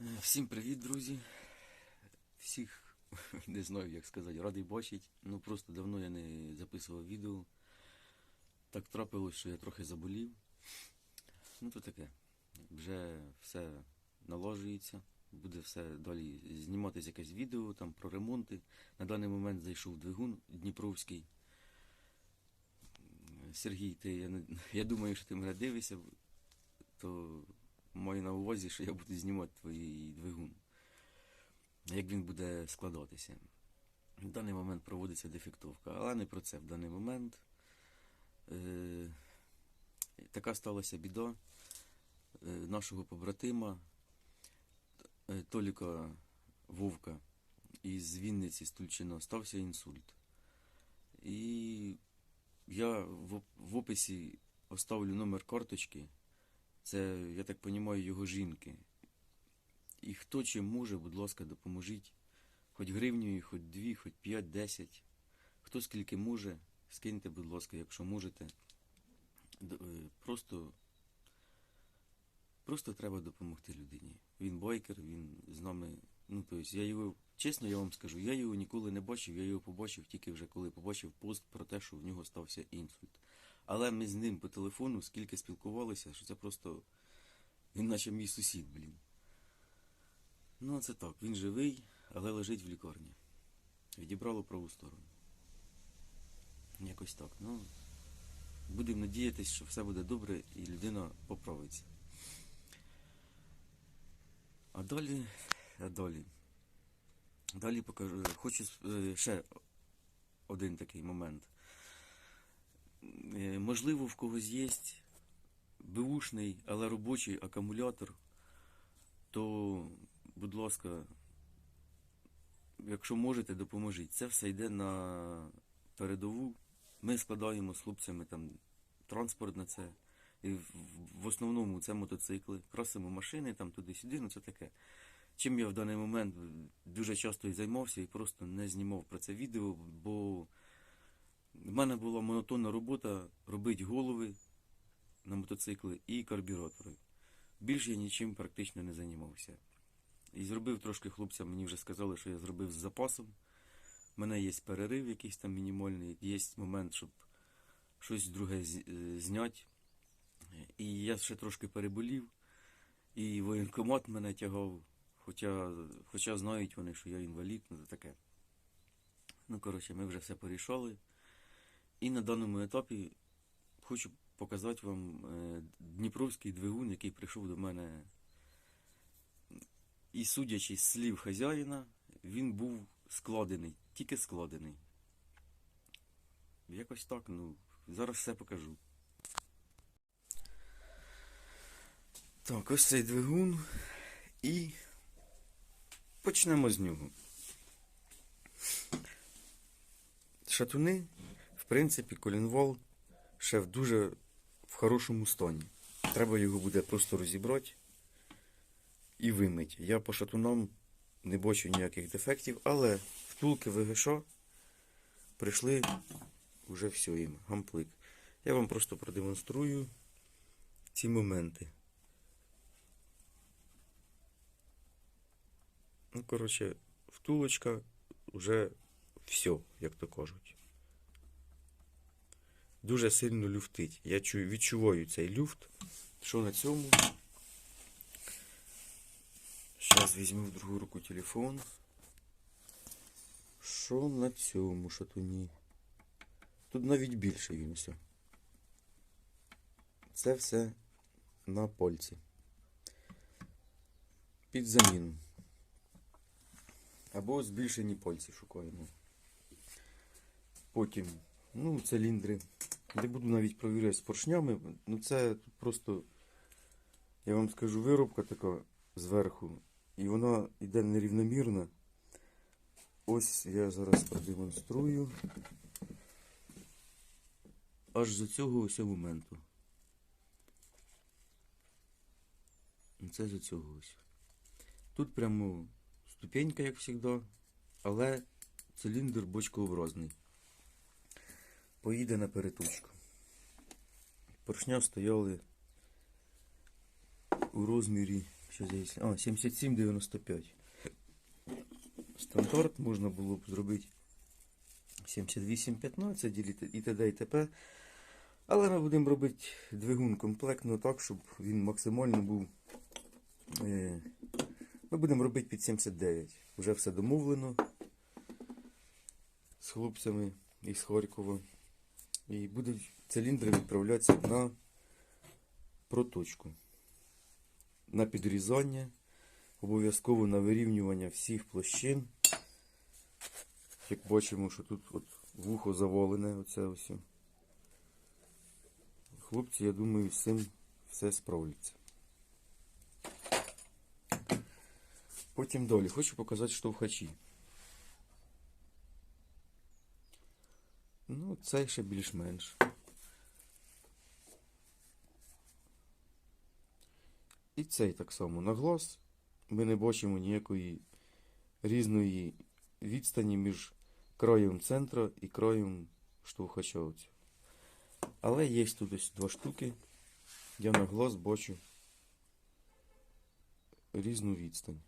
Всім привіт, друзі. Всіх не знаю, як сказати, радий бачити. Ну просто давно я не записував відео. Так трапилось, що я трохи заболів. Ну то таке. Вже все наложується. Буде все далі зніматися якесь відео там про ремонти. На даний момент зайшов двигун Дніпровський. Сергій, ти я, я думаю, що ти мене дивишся, то маю на увазі, що я буду знімати твій двигун. Як він буде складатися. В даний момент проводиться дефектовка, але не про це в даний момент. Е, така сталася біда е, нашого побратима е, Толіка Вовка із Вінниці з стався інсульт. І я в описі оставлю номер карточки. Це, я так розумію, його жінки. І хто чим може, будь ласка, допоможіть. Хоч гривнею, хоч дві, хоч п'ять, десять. Хто скільки може, скиньте, будь ласка, якщо можете. Е, Просто, просто треба допомогти людині. Він байкер, він з нами. Ну, тобто, я його, чесно я вам скажу, я його ніколи не бачив, я його побачив тільки вже коли побачив пост про те, що в нього стався інсульт. Але ми з ним по телефону скільки спілкувалися, що це просто. Він наче мій сусід, блін. Ну, це так, він живий, але лежить в лікарні. Відібрало праву сторону. Якось так. Ну, будемо надіятися, що все буде добре і людина поправиться. А далі. А далі. Далі покажу. Хочу е, ще один такий момент. Е, Можливо, в когось є беушний, але робочий акумулятор, то, будь ласка, якщо можете, допоможіть. Це все йде на передову. Ми складаємо з хлопцями там транспорт на це. І в основному це мотоцикли. Красимо машини там туди-сюди, ну це таке. Чим я в даний момент дуже часто і займався і просто не знімав про це відео, бо в мене була монотонна робота робити голови на мотоцикли і карбюратори. Більше я нічим практично не займався. І зробив трошки хлопцям, мені вже сказали, що я зробив з запасом. У мене є перерив якийсь там мінімальний, є момент, щоб щось друге е, зняти. І я ще трошки переболів, і воєнкомат мене тягав, хоча, хоча знають вони, що я інвалід, ну таке. Ну, коротше, ми вже все порішали. І на даному етапі хочу показати вам е, дніпровський двигун, який прийшов до мене. І судячи з слів хазяїна, він був складений, тільки складений. Якось так, ну, зараз все покажу. Так, ось цей двигун. І почнемо з нього. Шатуни, принципі, колінвал ще в дуже в хорошому стані. Треба його буде просто розібрати і вимити. Я по шатунам не бачу ніяких дефектів, але втулки ВГШ прийшли вже все їм, гамплик. Я вам просто продемонструю ці моменти. Ну, коротше, втулочка вже все, як то кажуть. Дуже сильно люфтить. Я чую, відчуваю цей люфт. Що на цьому? Зараз візьму в другу руку телефон. Що на цьому шатуні? Тут навіть більше він все. Це все на пальці. Під заміну. Або збільшені пальці шукаємо. Потім, ну, циліндри. Не буду навіть провіряти з поршнями. Ну це просто, я вам скажу, виробка така зверху. І вона йде нерівномірна. Ось я зараз продемонструю. Аж з цього ось моменту. Це з цього ось. Тут прямо ступенька, як завжди, але циліндр бочкообразний. Поїде на переточку. Поршня стояли у розмірі Що здесь? А, 77,95. Стандарт можна було б зробити 78,15 ділити і т.д. і т.п. Але ми будемо робити двигун комплектно так, щоб він максимально був. Е, ми будемо робити під 79. Вже все домовлено з хлопцями із Харкова. І будуть циліндри відправлятися на проточку. На підрізання, обов'язково на вирівнювання всіх площин. Як бачимо, що тут от вухо завалене, оце ось. Хлопці, я думаю, з цим все справляться. Потім далі. Хочу показати штовхачі. Ну, цей ще більш-менш. І цей так само на глаз. Ми не бачимо ніякої різної відстані між краєм центра і краєм штовхача. Але є тут ось два штуки. Я на глаз бачу різну відстань.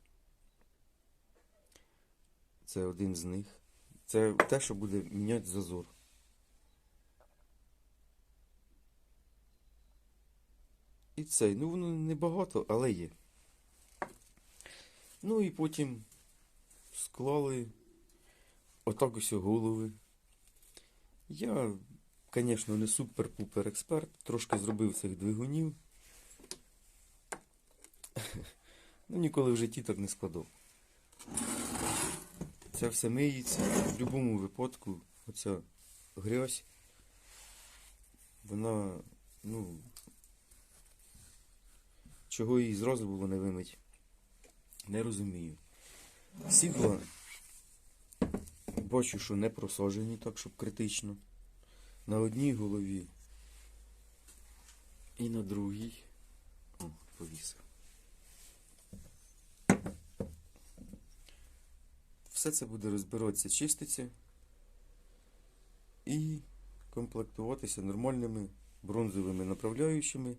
Це один з них. Це те, що буде міняти зазор. Цей, ну воно небагато, але є. Ну і потім склали отак ось голови. Я, звісно, не супер-пупер експерт, трошки зробив цих двигунів. Ну, ніколи в житті так не складав. Це все миється. В будь-якому випадку оця грязь, вона, ну, чого її зразу було не вимить, не розумію. Сідла бачу, що не просожені так, щоб критично. На одній голові і на другій. О, повісив. Все це буде розбиратися, чиститься і комплектуватися нормальними бронзовими направляючими,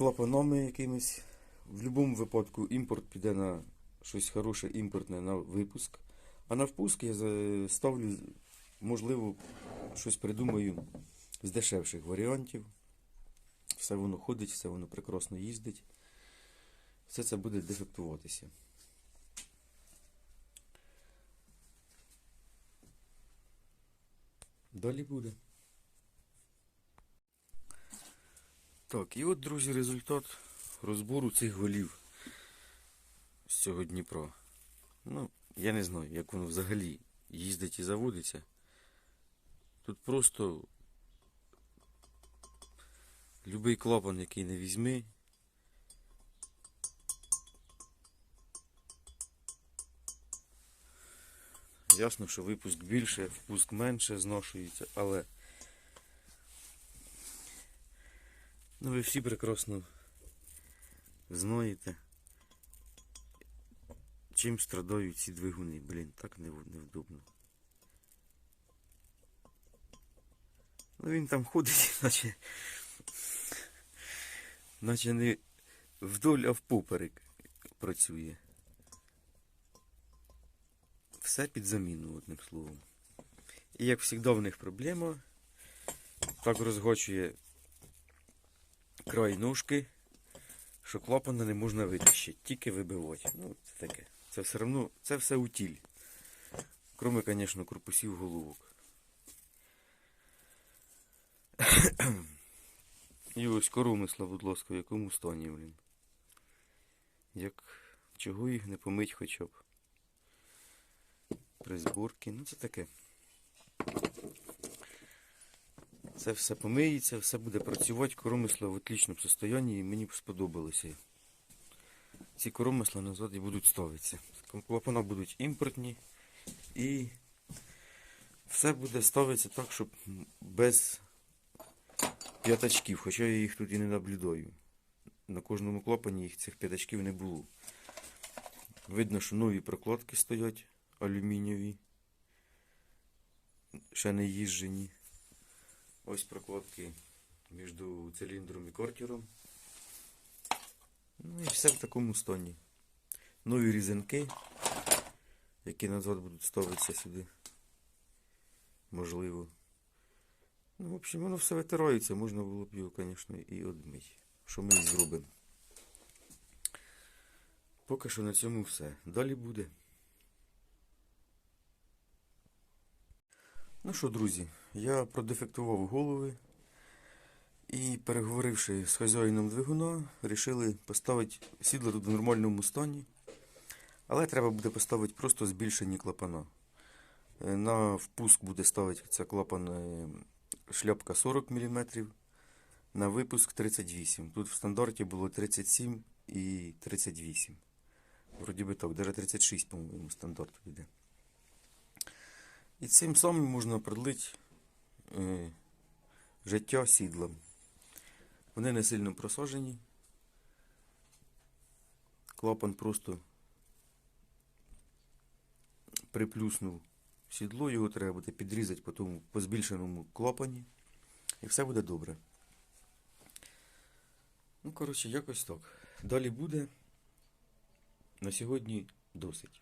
клапанами якимись. В будь-якому випадку імпорт піде на щось хороше імпортне на випуск. А на впуск я ставлю, можливо, щось придумаю з дешевших варіантів. Все воно ходить, все воно прекрасно їздить. Все це буде дефектуватися. Далі буде. Так, і от, друзі, результат розбору цих голів з цього Дніпра. Ну, я не знаю, як воно взагалі їздить і заводиться. Тут просто любий клапан, який не візьми. Ясно, що випуск більше, впуск менше зношується, але ну ви всі прекрасно знаєте, чим страдають ці двигуни. Блін, так невдобно. Ну він там ходить, наче. Наче не вдоль, а впоперек працює. Все під заміну, одним словом. І як завжди в них проблема. Так розгочує край ножки, що клапана не можна витащити, тільки вибивати. Ну, це таке. Це все одно, це все утіль. Кроме, звісно, корпусів головок. І ось коромисла, будь ласка, в якому стані, блін. Як чого їх не помить хоча б. При зборці, ну це таке. Це все помиється, все буде працювати, коромисла в отличному состоянні і мені сподобалося. Ці коромисла назад будуть ставитися. Клапана будуть імпортні і все буде ставитися так, щоб без п'ятачків, хоча я їх тут і не наблюдаю. На кожному клапані їх цих п'ятачків не було. Видно, що нові прокладки стоять алюмінієві. Ще не їжджені. Ось прокладки між циліндром і кортером. Ну і все в такому стані. Нові різанки, які назад будуть ставитися сюди. Можливо. Ну, в общем, воно все витирається, можна було б його, звісно, і одмити. Що ми і зробимо. Поки що на цьому все. Далі буде. Ну що, друзі, я продефектував голови і, переговоривши з хазяїном двигуна, вирішили поставити сідло тут в нормальному стані. Але треба буде поставити просто збільшені клапана. Е, На впуск буде ставитися клапан е, шляпка 40 мм, на випуск 38. Тут в стандарті було 37 і 38. Вроді би так, навіть 36, по-моєму, стандарт йде. І цим самим можна продлити е, життя сідлам. Вони не сильно просажені. Клапан просто приплюснув сідло, його треба буде підрізати по тому по збільшеному клапані. І все буде добре. Ну, коротше, якось так. Далі буде. На сьогодні досить.